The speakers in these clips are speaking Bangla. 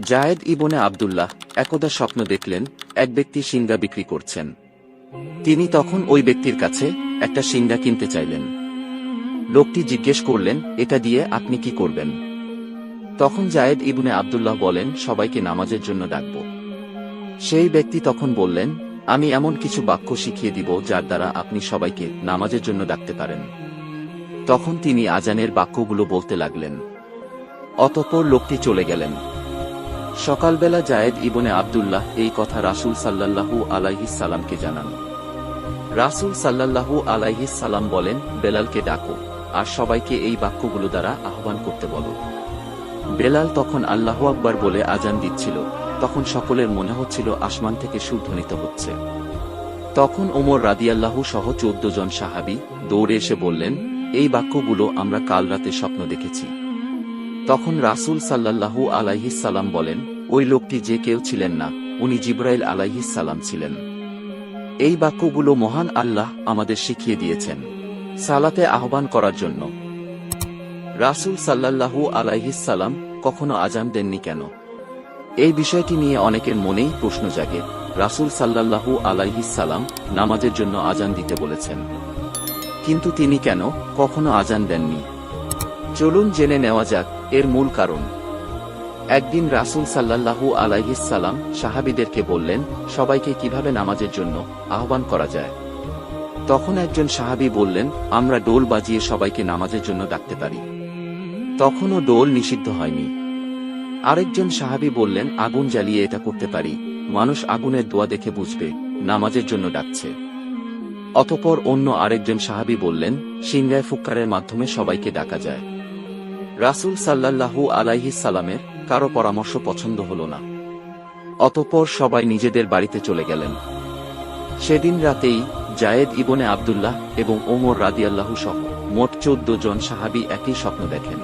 জায়েদ ইবনে আবদুল্লাহ একদা স্বপ্ন দেখলেন, এক ব্যক্তি সিঙ্গা বিক্রি করছেন। তিনি তখন ওই ব্যক্তির কাছে একটা সিঙ্গা কিনতে চাইলেন। লোকটি জিজ্ঞেস করলেন, এটা দিয়ে আপনি কি করবেন? তখন জায়েদ ইবনে আবদুল্লাহ বলেন, সবাইকে নামাজের জন্য ডাকব। সেই ব্যক্তি তখন বললেন, আমি এমন কিছু বাক্য শিখিয়ে দিব যার দ্বারা আপনি সবাইকে নামাজের জন্য ডাকতে পারেন। তখন তিনি আজানের বাক্যগুলো বলতে লাগলেন। অতঃপর লোকটি চলে গেলেন। সকালবেলা জায়েদ ইবনে আবদুল্লাহ এই কথা রাসূল সাল্লাল্লাহু আলাইহিস সালামকে জানান। রাসূল সাল্লাল্লাহু আলাইহিস সালাম বলেন, বেলালকে ডাকো আর সবাইকে এই বাক্যগুলো দ্বারা আহ্বান করতে বলো। বেলাল তখন আল্লাহু আকবার বলে আজান দিচ্ছিল, তখন সকলের মনে হচ্ছিল আসমান থেকে সুধ্বনিত হচ্ছে। তখন ওমর রাদিয়াল্লাহু সহ চোদ্দ জন সাহাবি দৌড়ে এসে বললেন, এই বাক্যগুলো আমরা কাল রাতে স্বপ্ন দেখেছি। তখন রাসূল সাল্লাল্লাহু আলাইহিস সালাম বলেন, ওই লোকটি যে কেউ ছিলেন না, উনি জিব্রাইল আলাইহিস সালাম ছিলেন। এই বাক্যগুলো মহান আল্লাহ আমাদের শিখিয়ে দিয়েছেন। সালাতে আহ্বান করার জন্য। রাসূল সাল্লাল্লাহু আলাইহিস সালাম কখনো আজান দেননি কেন? এই বিষয়টি নিয়ে অনেকের মনেই প্রশ্ন জাগে। রাসূল সাল্লাল্লাহু আলাইহিস সালাম নামাজের জন্য আজান দিতে বলেছেন। কিন্তু তিনি কেন কখনো আজান দেননি? চলুন জেনে নেওয়া যাক, এর মূল কারণ। একদিন রাসূল সাল্লাল্লাহু আলাইহিস সালাম সাহাবিদেরকে বললেন, সবাইকে কীভাবে নামাজের জন্য আহ্বান করা যায়? তখন একজন সাহাবী বললেন, আমরা ডোল বাজিয়ে সবাইকে নামাজের জন্য ডাকতে পারি। তখনও ডোল নিষিদ্ধ হয়নি। আরেকজন সাহাবী বললেন, আগুন জ্বালিয়ে এটা করতে পারি। মানুষ আগুনের দোয়া দেখে বুঝবে, নামাজের জন্য ডাকছে। অতপর অন্য আরেকজন সাহাবী বললেন সিংগায় ফুক্কারের মাধ্যমে সবাইকে ডাকা যায়। রাসূল সাল্লাল্লাহু আলাইহিস সালামের কারও পরামর্শ পছন্দ হল না। অতপর সবাই নিজেদের বাড়িতে চলে গেলেন। সেদিন রাতেই জায়েদ ইবনে আবদুল্লাহ এবং ওমর রাদিয়াল্লাহু সহ মোট চোদ্দ জন সাহাবী একই স্বপ্ন দেখেন।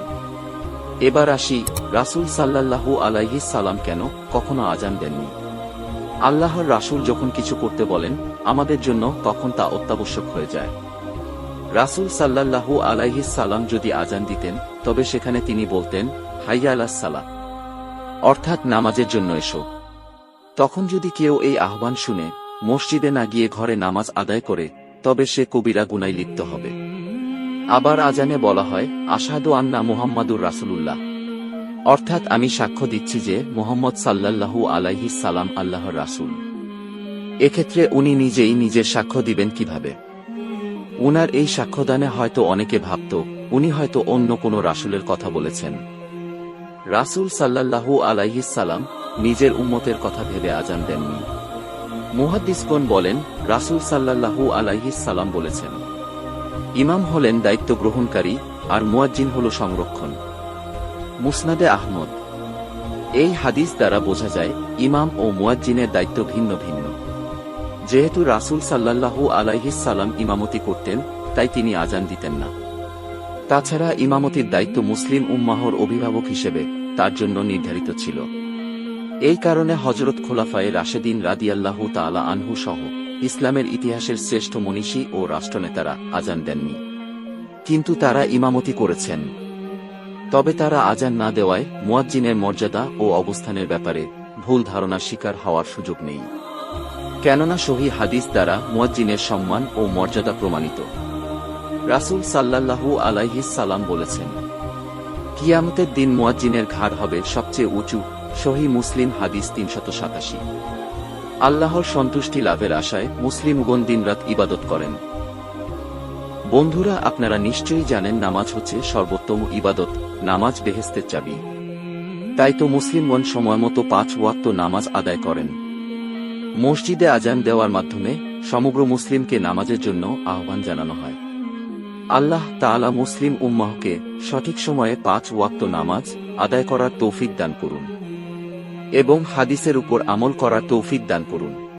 এবার আসি রাসূল সাল্লাল্লাহু আলাইহিস সালাম কেন কখনো আজান দেননি? আল্লাহর রাসূল যখন কিছু করতে বলেন, আমাদের জন্য তখন তা অত্যাবশ্যক হয়ে যায়। রাসূল সাল্লাল্লাহু আলাইহিস সালাম যদি আজান দিতেন, তবে সেখানে তিনি বলতেন, হাইয়া আলাস সালা অর্থাৎ নামাজের জন্য এসো। তখন যদি কেউ এই আহ্বান শুনে, মসজিদে না গিয়ে ঘরে নামাজ আদায় করে, তবে সে কবিরা গুনায় লিপ্ত হবে। আবার আজানে বলা হয় আসাদু আন্না মুহাম্মাদুর রাসূলুল্লাহ। অর্থাৎ আমি সাক্ষ্য দিচ্ছি যে, মোহাম্মদ সাল্লাল্লাহু আলাইহি সালাম আল্লাহর রাসূল। এক্ষেত্রে উনি নিজেই নিজের সাক্ষ্য দিবেন কীভাবে? উনার এই সাক্ষ্যদানে হয়তো অনেকে ভাবত, উনি হয়তো অন্য কোনো রাসূলের কথা বলেছেন। রাসূল সাল্লাল্লাহু আলাইহি সালাম নিজের উম্মতের কথা ভেবে আজান দেননি। মুহাদ্দিসগণ বলেন, রাসূল সাল্লাল্লাহু আলাইহি সালাম বলেছেন, ইমাম হলেন দায়িত্ব গ্রহণকারী আর মুয়াজ্জিন হল সংরক্ষণ। মুসনাদে আহমদ। এই হাদিস দ্বারা বোঝা যায়, ইমাম ও মুয়াজ্জিনের দায়িত্ব ভিন্ন ভিন্ন। যেহেতু রাসূল সাল্লাল্লাহু আলাইহিস সালাম ইমামতি করতেন, তাই তিনি আজান দিতেন না। তাছাড়া ইমামতির দায়িত্ব মুসলিম উম্মাহর অভিভাবক হিসেবে তার জন্য নির্ধারিত ছিল। এই কারণে হজরত খোলাফায়ে রাশেদিন রাদিয়াল্লাহু তালা আনহু সহ ইসলামের ইতিহাসের শ্রেষ্ঠ মনীষী ও রাষ্ট্রনেতারা আজান দেননি। কিন্তু তারা ইমামতি করেছেন। তবে তারা আজান না দেওয়ায় মুয়াজ্জিনের মর্যাদা ও অবস্থানের ব্যাপারে ভুল ধারণার শিকার হওয়ার সুযোগ নেই। কেননা সহি হাদিস দ্বারা মুয়াজ্জিনের সম্মান ও মর্যাদা প্রমাণিত। রাসূল সাল্লাল্লাহু আলাইহিস সালাম বলেছেন, কিয়ামতের দিন মুয়াজ্জিনের ঘাড় হবে সবচেয়ে উঁচু, সহি মুসলিম হাদিস তিনশত সাতাশি। আল্লাহর সন্তুষ্টি লাভের আশায় মুসলিমগণ দিনরাত ইবাদত করেন। বন্ধুরা, আপনারা নিশ্চয়ই জানেন নামাজ হচ্ছে সর্বোত্তম ইবাদত, নামাজ বেহেস্তের চাবি। তাই তো মুসলিমগণ সময় মতো পাঁচ ওয়াক্ত নামাজ আদায় করেন। মসজিদে আজান দেওয়ার মাধ্যমে সমগ্র মুসলিমকে নামাজের জন্য আহ্বান জানানো হয়। আল্লাহ তালা মুসলিম উম্মাহকে সঠিক সময়ে পাঁচ ওয়াক্ত নামাজ আদায় করার তৌফিক দান করুন এবং হাদিসের উপর আমল করার তৌফিক দান করুন।